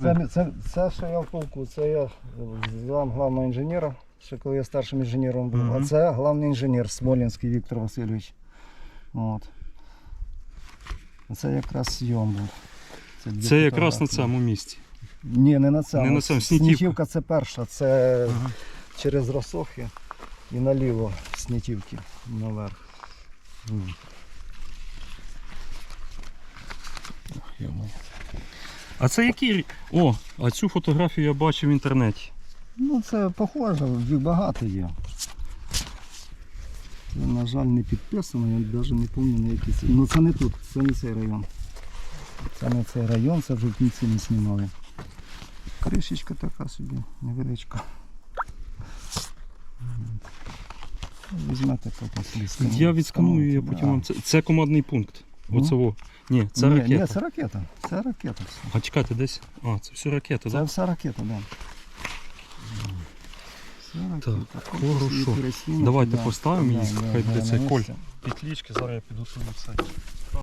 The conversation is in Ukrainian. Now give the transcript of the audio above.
Це, це, це що я в полку, це я зам главного інженера, ще коли я старшим інженером був. А це головний інженер Смолінський Віктор Васильович. От. Це якраз йом був. дві Це якраз на цьому місці. Ні, не на цьому. Не на цьому, Снітівка. Снітівка це перша, це Ага. через Росохи і наліво Снітівки наверх. А це який? О, а цю фотографію я бачив в інтернеті. Ну це похоже, їх багато є. Це, на жаль, не підписано, я навіть не пам'ятаю на який це. Ну це не тут, це не цей район. Це не цей район, це вже в кінці не знімали. Кришечка така собі, невеличка. Візьмете. Я відсканую, я потім вам. Це, це командний пункт. Ну. Оце во. Ні, це ні, ракета. Ні, це ракета. Це ракета. все. А чекайте, десь. А, це все ракета, Це так? все ракета, так. Да. Все ракета. Так, хорошо. Давайте да. поставимо її, Да, да, хай да, буде цей коль. Петлічки, зараз я піду туди все.